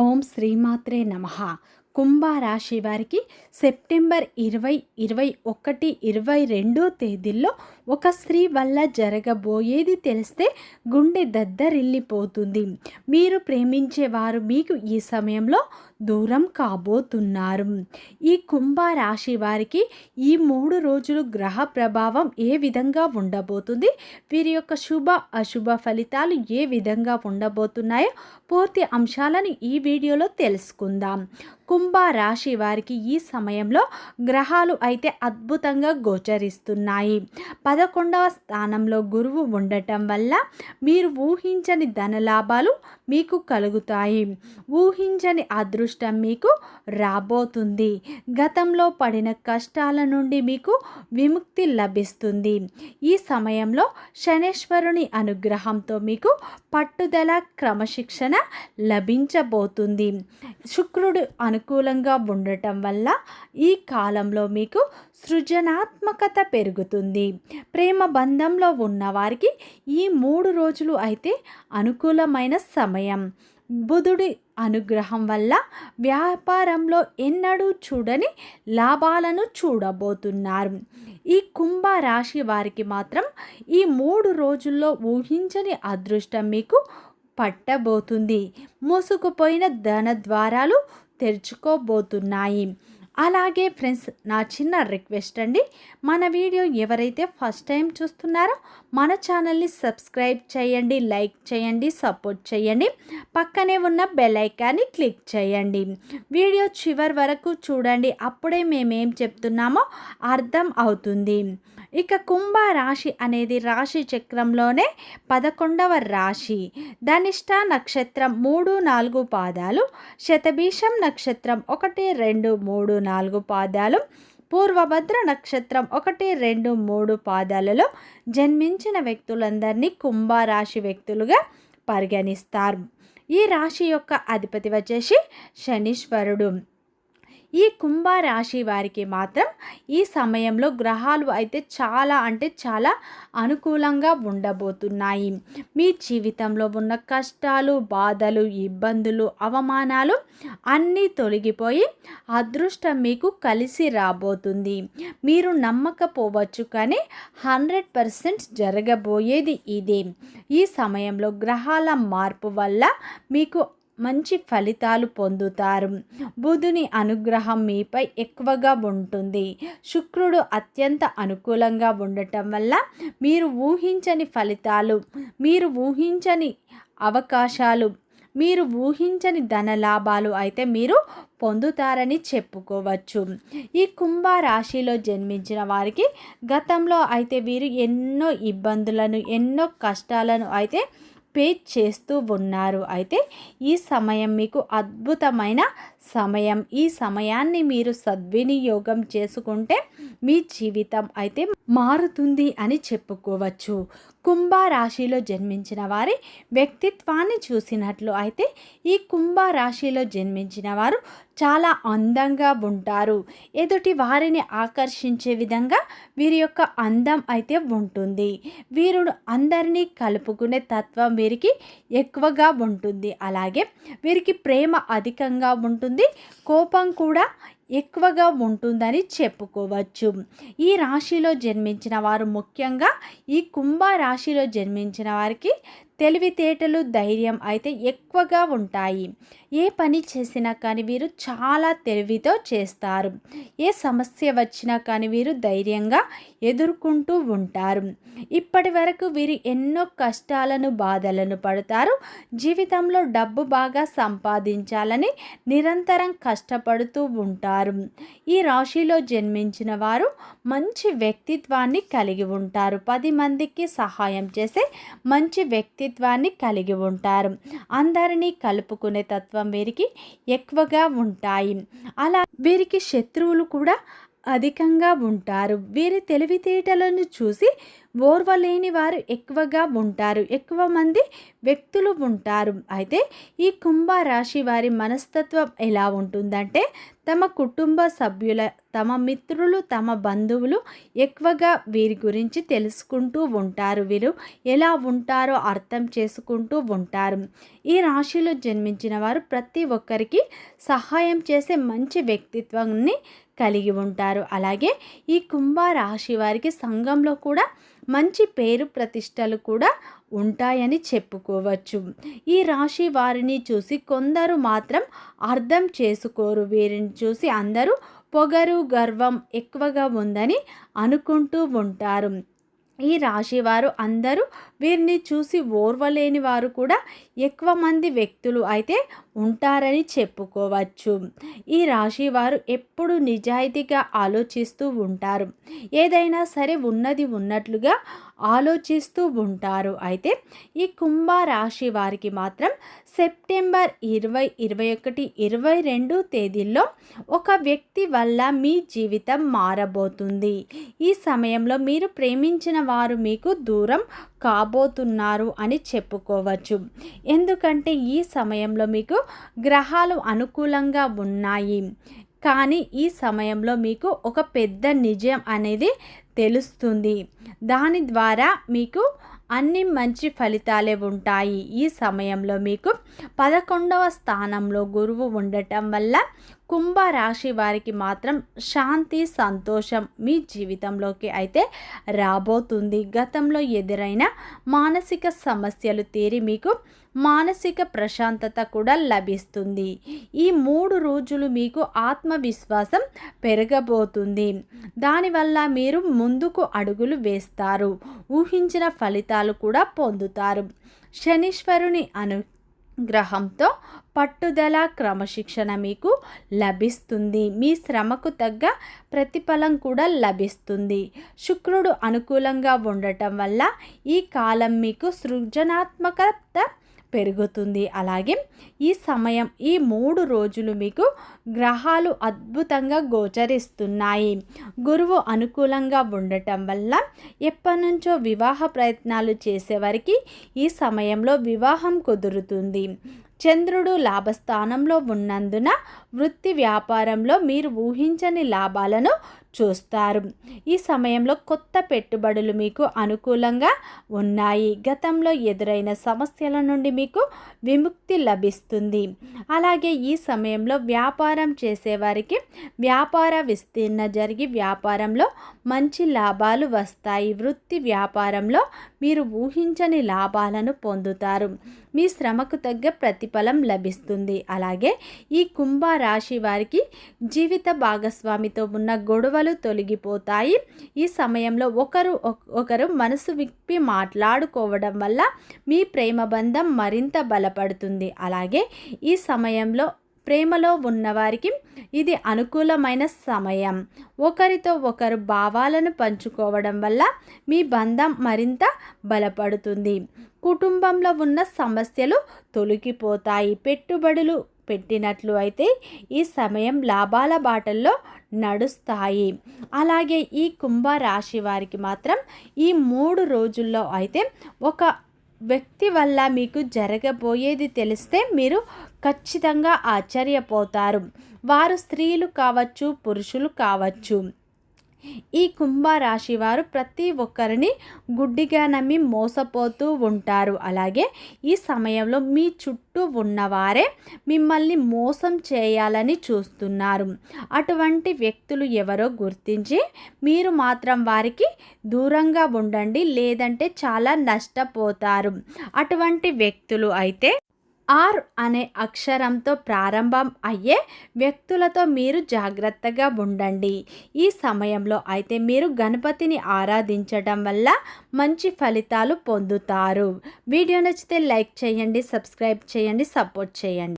ఓం శ్రీమాత్రే నమ. కుంభరాశి వారికి సెప్టెంబర్ ఇరవై ఇరవై ఒకటి ఇరవై రెండో తేదీల్లో ఒక స్త్రీ వల్ల జరగబోయేది తెలిస్తే గుండె దద్దరిల్లిపోతుంది. మీరు ప్రేమించేవారు మీకు ఈ సమయంలో దూరం కాబోతున్నారు. ఈ కుంభరాశి వారికి ఈ మూడు రోజులు గ్రహ ప్రభావం ఏ విధంగా ఉండబోతుంది? వీరి యొక్క శుభ అశుభ ఫలితాలు ఏ విధంగా ఉండబోతున్నాయో పూర్తి అంశాలను ఈ వీడియోలో తెలుసుకుందాం. కుంభరాశి వారికి ఈ సమయంలో గ్రహాలు అయితే అద్భుతంగా గోచరిస్తున్నాయి. పదకొండవ స్థానంలో గురువు ఉండటం వల్ల మీరు ఊహించని ధనలాభాలు మీకు కలుగుతాయి. ఊహించని అదృష్ట మీకు రాబోతుంది. గతంలో పడిన కష్టాల నుండి మీకు విముక్తి లభిస్తుంది. ఈ సమయంలో శనేశ్వరుని అనుగ్రహంతో మీకు పట్టుదల క్రమశిక్షణ లభించబోతుంది. శుక్రుడు అనుకూలంగా ఉండటం వల్ల ఈ కాలంలో మీకు సృజనాత్మకత పెరుగుతుంది. ప్రేమ బంధంలో ఉన్నవారికి ఈ మూడు రోజులు అయితే అనుకూలమైన సమయం. బుధుడి అనుగ్రహం వల్ల వ్యాపారంలో ఎన్నడూ చూడని లాభాలను చూడబోతున్నారు. ఈ కుంభ రాశి వారికి మాత్రం ఈ మూడు రోజుల్లో ఊహించని అదృష్టం మీకు పట్టబోతుంది. మూసుకుపోయిన ధన ద్వారాలు తెరుచుకోబోతున్నాయి. అలాగే ఫ్రెండ్స్ నా చిన్న రిక్వెస్ట్ అండి. మన వీడియో ఎవరైతే ఫస్ట్ టైం చూస్తున్నారో మన ఛానల్ని సబ్స్క్రైబ్ చేయండి లైక్ చేయండి సపోర్ట్ చేయండి. పక్కనే ఉన్న బెల్ ఐకాన్ని క్లిక్ చేయండి. వీడియో చివరి వరకు చూడండి. అప్పుడే మేమేం చెప్తున్నామో అర్థం అవుతుంది. ఇక కుంభ రాశి అనేది రాశి చక్రంలోనే పదకొండవ రాశి. ధనిష్ట నక్షత్రం మూడు నాలుగు పాదాలు శతభీషం నక్షత్రం ఒకటి రెండు మూడు నాలుగు పాదాలు పూర్వభద్ర నక్షత్రం ఒకటి రెండు మూడు పాదాలలో జన్మించిన వ్యక్తులందరినీ కుంభరాశి వ్యక్తులుగా పరిగణిస్తారు. ఈ రాశి యొక్క అధిపతి వచ్చేసి శనీశ్వరుడు. ఈ కుంభరాశి వారికి మాత్రం ఈ సమయంలో గ్రహాలు అయితే చాలా అంటే చాలా అనుకూలంగా ఉండబోతున్నాయి. మీ జీవితంలో ఉన్న కష్టాలు బాధలు ఇబ్బందులు అవమానాలు అన్నీ తొలగిపోయి అదృష్టం మీకు కలిసి రాబోతుంది. మీరు నమ్మకపోవచ్చు కానీ హండ్రెడ్ పర్సెంట్ జరగబోయేది ఇదే. ఈ సమయంలో గ్రహాల మార్పు వల్ల మీకు మంచి ఫలితాలు పొందుతారు. బుధుని అనుగ్రహం మీపై ఎక్కువగా ఉంటుంది. శుక్రుడు అత్యంత అనుకూలంగా ఉండటం వల్ల మీరు ఊహించని ఫలితాలు మీరు ఊహించని అవకాశాలు మీరు ఊహించని ధన లాభాలు అయితే మీరు పొందుతారని చెప్పుకోవచ్చు. ఈ కుంభ రాశిలో జన్మించిన వారికి గతంలో అయితే వీరు ఎన్నో ఇబ్బందులను ఎన్నో కష్టాలను అయితే పే చేస్తూ ఉన్నారు. అయితే ఈ సమయం మీకు అద్భుతమైన సమయం. ఈ సమయాన్ని మీరు సద్వినియోగం చేసుకుంటే మీ జీవితం అయితే మారుతుంది అని చెప్పుకోవచ్చు. కుంభ రాశిలో జన్మించిన వారి వ్యక్తిత్వాన్ని చూసినట్లు అయితే ఈ కుంభ రాశిలో జన్మించిన వారు చాలా అందంగా ఉంటారు. ఎదుటి వారిని ఆకర్షించే విధంగా వీరి యొక్క అందం అయితే ఉంటుంది. వీరు అందరినీ కలుపుకునే తత్వం వీరికి ఎక్కువగా ఉంటుంది. అలాగే వీరికి ప్రేమ అధికంగా ఉంటుంది. కోపం కూడా ఎక్కువగా ఉంటుందని చెప్పుకోవచ్చు. ఈ రాశిలో జన్మించిన వారు ముఖ్యంగా ఈ కుంభ రాశిలో జన్మించిన వారికి తెలివితేటలు ధైర్యం అయితే ఎక్కువగా ఉంటాయి. ఏ పని చేసినా కానీ వీరు చాలా తెలివితో చేస్తారు. ఏ సమస్య వచ్చినా కానీ వీరు ధైర్యంగా ఎదుర్కొంటూ ఉంటారు. ఇప్పటి వరకు వీరు ఎన్నో కష్టాలను బాధలను పడతారు. జీవితంలో డబ్బు బాగా సంపాదించాలని నిరంతరం కష్టపడుతూ ఉంటారు. ఈ రాశిలో జన్మించిన వారు మంచి వ్యక్తిత్వాన్ని కలిగి ఉంటారు. పది మందికి సహాయం చేసే మంచి వ్యక్తి వ్యక్తిత్వాన్ని కలిగి ఉంటారు. అందరినీ కలుపుకునే తత్వం వీరికి ఎక్కువగా ఉంటాయి. అలా వీరికి శత్రువులు కూడా అధికంగా ఉంటారు. వీరి తెలివితేటలను చూసి ఓర్వలేని వారు ఎక్కువగా ఉంటారు. ఎక్కువ మంది వ్యక్తులు ఉంటారు. అయితే ఈ కుంభరాశి వారి మనస్తత్వం ఎలా ఉంటుందంటే తమ కుటుంబ సభ్యుల తమ మిత్రులు తమ బంధువులు ఎక్కువగా వీరి గురించి తెలుసుకుంటూ ఉంటారు. వీరు ఎలా ఉంటారో అర్థం చేసుకుంటూ ఉంటారు. ఈ రాశిలో జన్మించిన వారు ప్రతి ఒక్కరికి సహాయం చేసే మంచి వ్యక్తిత్వాన్ని కలిగి ఉంటారు. అలాగే ఈ కుంభ రాశి వారికి సంఘంలో కూడా మంచి పేరు ప్రతిష్టలు కూడా ఉంటాయని చెప్పుకోవచ్చు. ఈ రాశి వారిని చూసి కొందరు మాత్రం అర్థం చేసుకోరు. వీరిని చూసి అందరూ పొగరు గర్వం ఎక్కువగా ఉందని అనుకుంటూ ఉంటారు. ఈ రాశి వారు అందరూ వీరిని చూసి ఓర్వలేని వారు కూడా ఎక్కువ మంది వ్యక్తులు అయితే ఉంటారని చెప్పుకోవచ్చు. ఈ రాశి వారు ఎప్పుడు నిజాయితీగా ఆలోచిస్తూ ఉంటారు. ఏదైనా సరే ఉన్నది ఉన్నట్లుగా ఆలోచిస్తూ ఉంటారు. అయితే ఈ కుంభ రాశి వారికి మాత్రం సెప్టెంబర్ ఇరవై ఇరవై ఒకటి ఇరవై రెండు తేదీల్లో ఒక వ్యక్తి వల్ల మీ జీవితం మారబోతుంది. ఈ సమయంలో మీరు ప్రేమించిన వారు మీకు దూరం కాబోతున్నారు అని చెప్పుకోవచ్చు. ఎందుకంటే ఈ సమయంలో మీకు గ్రహాలు అనుకూలంగా ఉన్నాయి. కానీ ఈ సమయంలో మీకు ఒక పెద్ద నిజం అనేది తెలుస్తుంది. దాని ద్వారా మీకు అన్ని మంచి ఫలితాలే ఉంటాయి. ఈ సమయంలో మీకు పదకొండవ స్థానంలో గురువు ఉండటం వల్ల కుంభరాశి వారికి మాత్రం శాంతి సంతోషం మీ జీవితంలోకి అయితే రాబోతుంది. గతంలో ఎదురైన మానసిక సమస్యలు తీరి మీకు మానసిక ప్రశాంతత కూడా లభిస్తుంది. ఈ మూడు రోజులు మీకు ఆత్మవిశ్వాసం పెరగబోతుంది. దానివల్ల మీరు ముందుకు అడుగులు వేస్తారు. ఊహించిన ఫలితాలు కూడా పొందుతారు. శనీశ్వరుని అను గ్రహంతో పట్టుదల క్రమశిక్షణ మీకు లభిస్తుంది. మీ శ్రమకు తగ్గ ప్రతిఫలం కూడా లభిస్తుంది. శుక్రుడు అనుకూలంగా ఉండటం వల్ల ఈ కాలం మీకు సృజనాత్మకత పెరుగుతుంది. అలాగే ఈ సమయం ఈ మూడు రోజులు మీకు గ్రహాలు అద్భుతంగా గోచరిస్తున్నాయి. గురువు అనుకూలంగా ఉండటం వల్ల ఎప్పటి నుంచో వివాహ ప్రయత్నాలు చేసేవారికి ఈ సమయంలో వివాహం కుదురుతుంది. చంద్రుడు లాభస్థానంలో ఉన్నందున వృత్తి వ్యాపారంలో మీరు ఊహించని లాభాలను చూస్తారు. ఈ సమయంలో కొత్త పెట్టుబడులు మీకు అనుకూలంగా ఉన్నాయి. గతంలో ఎదురైన సమస్యల నుండి మీకు విముక్తి లభిస్తుంది. అలాగే ఈ సమయంలో వ్యాపారం చేసేవారికి వ్యాపార విస్తీర్ణ జరిగి వ్యాపారంలో మంచి లాభాలు వస్తాయి. వృత్తి వ్యాపారంలో మీరు ఊహించని లాభాలను పొందుతారు. మీ శ్రమకు తగ్గ ప్రతిఫలం లభిస్తుంది. అలాగే ఈ కుంభ రాశి వారికి జీవిత భాగస్వామితో ఉన్న గొడవ గొడవలు తొలగిపోతాయి. ఈ సమయంలో ఒకరు ఒకరు మనసు విప్పి మాట్లాడుకోవడం వల్ల మీ ప్రేమ బంధం మరింత బలపడుతుంది. అలాగే ఈ సమయంలో ప్రేమలో ఉన్నవారికి ఇది అనుకూలమైన సమయం. ఒకరితో ఒకరు భావాలను పంచుకోవడం వల్ల మీ బంధం మరింత బలపడుతుంది. కుటుంబంలో ఉన్న సమస్యలు తొలగిపోతాయి. పెట్టుబడులు పెట్టినట్లు అయితే ఈ సమయం లాభాల బాటల్లో నడుస్తాయి. అలాగే ఈ కుంభ రాశి వారికి మాత్రం ఈ మూడు రోజుల్లో అయితే ఒక వ్యక్తి వల్ల మీకు జరగబోయేది తెలిస్తే మీరు ఖచ్చితంగా ఆశ్చర్యపోతారు. వారు స్త్రీలు కావచ్చు పురుషులు కావచ్చు. ఈ కుంభరాశి వారు ప్రతి ఒక్కరిని గుడ్డిగా నమ్మి మోసపోతూ ఉంటారు. అలాగే ఈ సమయంలో మీ చుట్టూ ఉన్నవారే మిమ్మల్ని మోసం చేయాలని చూస్తున్నారు. అటువంటి వ్యక్తులు ఎవరో గుర్తించి మీరు మాత్రం వారికి దూరంగా ఉండండి లేదంటే చాలా నష్టపోతారు. అటువంటి వ్యక్తులు అయితే ఆర్ అనే అక్షరంతో ప్రారంభం అయ్యే వ్యక్తులతో మీరు జాగ్రత్తగా ఉండండి. ఈ సమయంలో అయితే మీరు గణపతిని ఆరాధించడం వల్ల మంచి ఫలితాలు పొందుతారు. వీడియో నచ్చితే లైక్ చేయండి సబ్స్క్రైబ్ చేయండి సపోర్ట్ చేయండి.